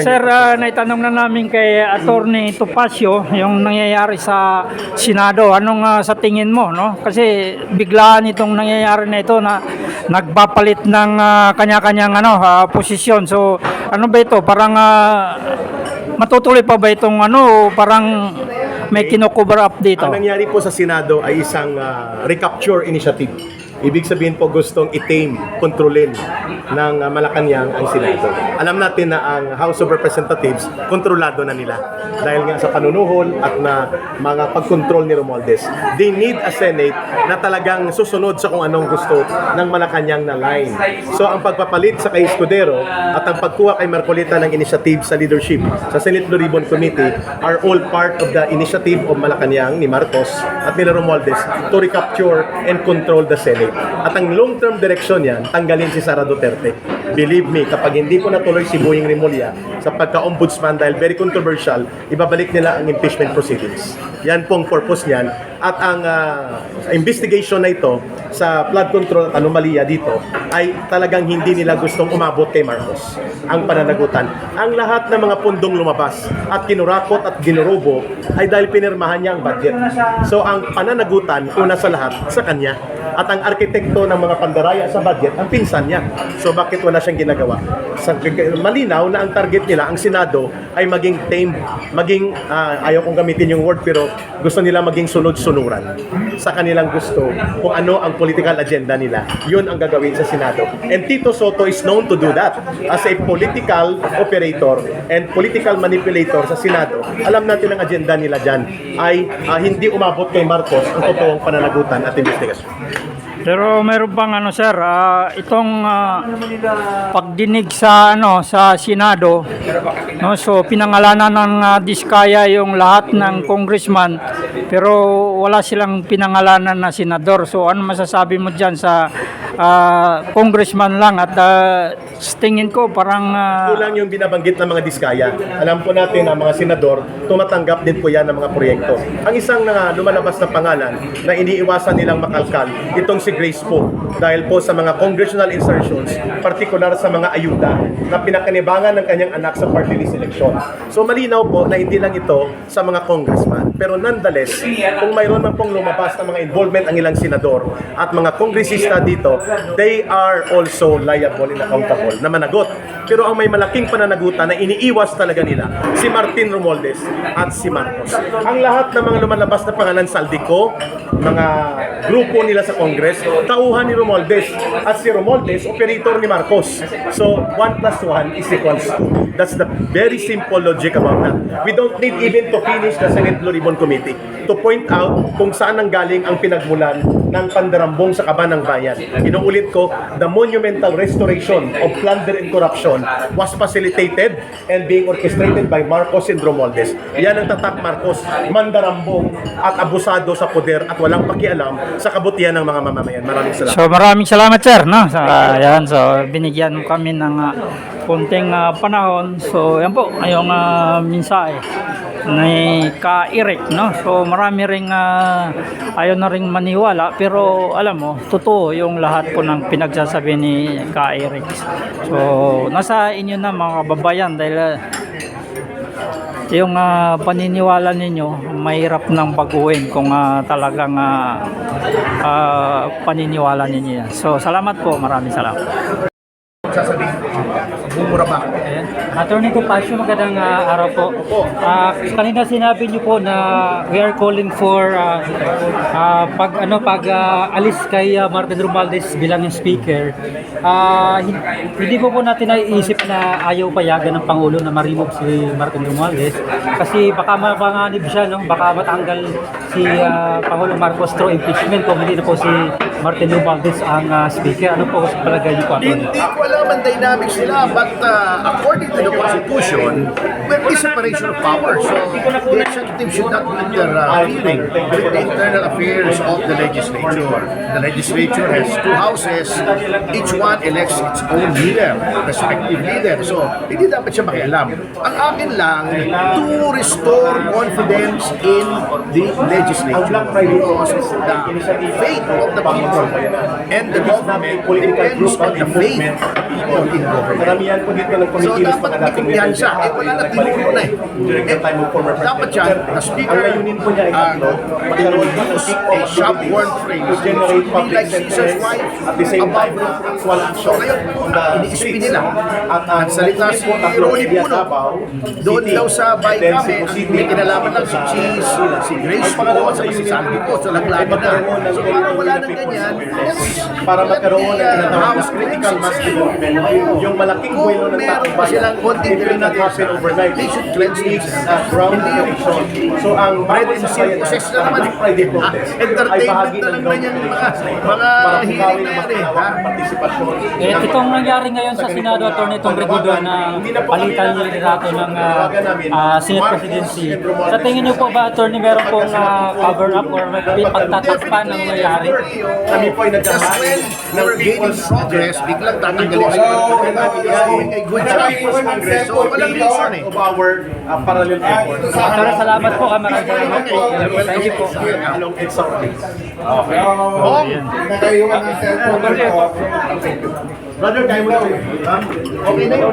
Sir, uh, naitanong na namin kay Attorney Topacio yung nangyayari sa Senado. Anong ah, sa tingin mo, no? Kasi biglaan itong nangyayari na ito na nagpapalit ng ah, kanya-kanyang ano, ah, posisyon. So, ano ba ito? Parang ah, matutuloy pa ba itong ano, parang may kinocover up dito? Ang nangyari po sa Senado ay isang ah, recapture initiative. Ibig sabihin po gustong i-tame, kontrolin ng ah, Malacanang ang Senado. Alam natin na ang House of Representatives kontrolado na nila dahil nga sa panunuhol at na mga pagkontrol ni Romualdez. They need a Senate na talagang susunod sa kung anong gusto ng Malacanang na line. So ang pagpapalit sa kay Escudero at ang pagkuha kay Marcolita ng initiative sa leadership sa Senate Blue Ribbon Committee are all part of the initiative of Malacanang ni Marcos at nila Romualdez to recapture and control the Senate. At ang long-term direction yan, tanggalin si Sara Duterte. Believe me, kapag hindi po natuloy si Boying Rimulya sa pagka-ombudsman dahil very controversial, ibabalik nila ang impeachment proceedings. Yan pong purpose niyan. At ang ah, investigation na ito sa flood control at anomalya dito ay talagang hindi nila gustong umabot kay Marcos ang pananagutan. Ang lahat ng mga pundong lumabas at kinurakot at ginurubo ay dahil pinirmahan niya ang budget. So ang pananagutan, una sa lahat, sa kanya. At ang arkitekto ng mga pandaraya sa budget, ang pinsan niya. So bakit wala siyang ginagawa? Sa, malinaw na ang target nila, ang Senado, ay maging tame, maging, ah, ayaw kong gamitin yung word, pero gusto nila maging sunod-sunuran sa kanilang gusto kung ano ang political agenda nila. Yun ang gagawin sa Senado. And Tito Soto is known to do that as a political operator and political manipulator sa Senado. Alam natin ang agenda nila dyan ay ah, hindi umabot kay Marcos ang totoong pananagutan at investigasyon. Pero meron bang ano sir, ah, itong ah, pagdinig sa ano sa Senado, no? So pinangalanan ng ah, Diskaya yung lahat ng congressman pero wala silang pinangalanan na senador. So ano masasabi mo diyan sa ah, congressman lang at sa tingin ko parang ah, Kulang yung binabanggit ng mga diskaya. Alam po natin ang mga senador, tumatanggap din po yan ng mga proyekto. Ang isang na lumalabas na pangalan na iniiwasan nilang makalkal, itong si Grace po. Dahil po sa mga congressional insertions, partikular sa mga ayuda na pinakanibangan ng kanyang anak sa party list election. So malinaw po na hindi lang ito sa mga congressman. Pero nonetheless, kung mayroon man pong lumabas na mga involvement ang ilang senador at mga kongresista dito, they are also liable and accountable na managot. Pero ang may malaking pananagutan na iniiwas talaga nila, si Martin Romualdez at si Marcos. Ang lahat ng mga lumalabas na pangalan sa Aldico, mga grupo nila sa Congress, tauhan ni Romualdez. At si Romualdez, operator ni Marcos. So, 1 plus 1 is equals 2. That's the very simple logic about that. We don't need even to finish the Senate Blue Ribbon Committee to point out kung saan ang galing ang pinagmulan ng pandarambong sa kaban ng bayan. Inuulit ko, the monumental restoration of plunder and corruption was facilitated and being orchestrated by Marcos and Romualdez. Yan ang tatak Marcos, mandarambong at abusado sa poder at walang pakialam sa kabutihan ng mga mamamayan. Maraming salamat. So maraming salamat sir no. So, ayan, so binigyan mo kami ng ah, konting ah, panahon. So yan po yung uh, mensahe ni Ka Eric no. So marami ring ah, ayaw na ring maniwala pero alam mo totoo yung lahat po ng pinagsasabi ni Ka Eric. So nasa inyo na mga kababayan dahil ah, yung ah, paniniwala ninyo mahirap nang baguhin kung ah, talagang ah, ah, paniniwala ninyo yan. So salamat po, maraming salamat. Sasabihin, bumura ba? Ayan. Attorney Copasio, magandang ah, araw po. Ah, kanina sinabi niyo po na we are calling for ah, ah, pag ano pag ah, alis kay ah, Martin Romualdez bilang yung speaker. Ah, hin- hindi po po natin naiisip na ayaw payagan ng pangulo na ma-remove si Martin Romualdez kasi baka mapanganib siya no, baka matanggal si ah, Pangulo Marcos through impeachment kung hindi na po si Martin Romualdez ang ah, speaker. Ano po sa palagay niyo po? Attorney? Hindi ko alam ang dynamics nila, but uh, according to the Constitution, there is separation of powers. So, the executive should not interfering with the internal affairs of the legislature. The legislature has two houses, each one elects its own leader, respective leader. So, hindi dapat siya makialam. Ang akin lang, to restore confidence in the legislature because the fate of the people and the government depends on the faith people in government. Karamihan po dito ng So committee is dapat kumpiyansa. leader. Eh wala na, tinulo na eh. During the time of former Dapat Duterte. the speaker, Ang layunin po niya ay uh, tatlo, magkaroon po a shop-worn phrase to generate public wife at the same time actual action So on the iniisip streets. nila. At ang Ang salita si Elias Puno, doon daw sa Baykame, may kinalaman lang si sa Cheese, si Grace po, sa sa si Sandy po, so ay laglagan na. So parang wala nang ganyan, para magkaroon ng uh, tinatawag na critical mass development. Yung malaking Kung buwelo ng meron taong pa bayan, silang konting it will not happen overnight. they should cleanse themselves. uh, connection. So ang bread and circuses na naman. Friday protest entertainment na ng lang yung mga- mga bukawin na yan eh. Eh, ng itong nangyari ngayon sa Senado, Atty. Tom Regudo na palitan yung liderato ng ah, Senate Presidency. Sa tingin niyo po ba, Atty. meron pong ah, cover up or may pagtatakpan ng nangyayari? Kami po ay when ng we're gaining People's progress, Agenda. biglang tatanggalin sila. Doing a good job. So, walang reason eh. of our uh, parallel efforts. Pero salamat po, ah, maraming salamat po. Thank you po. Along its own. Bong! Brother, kaya mo. Okay na yun.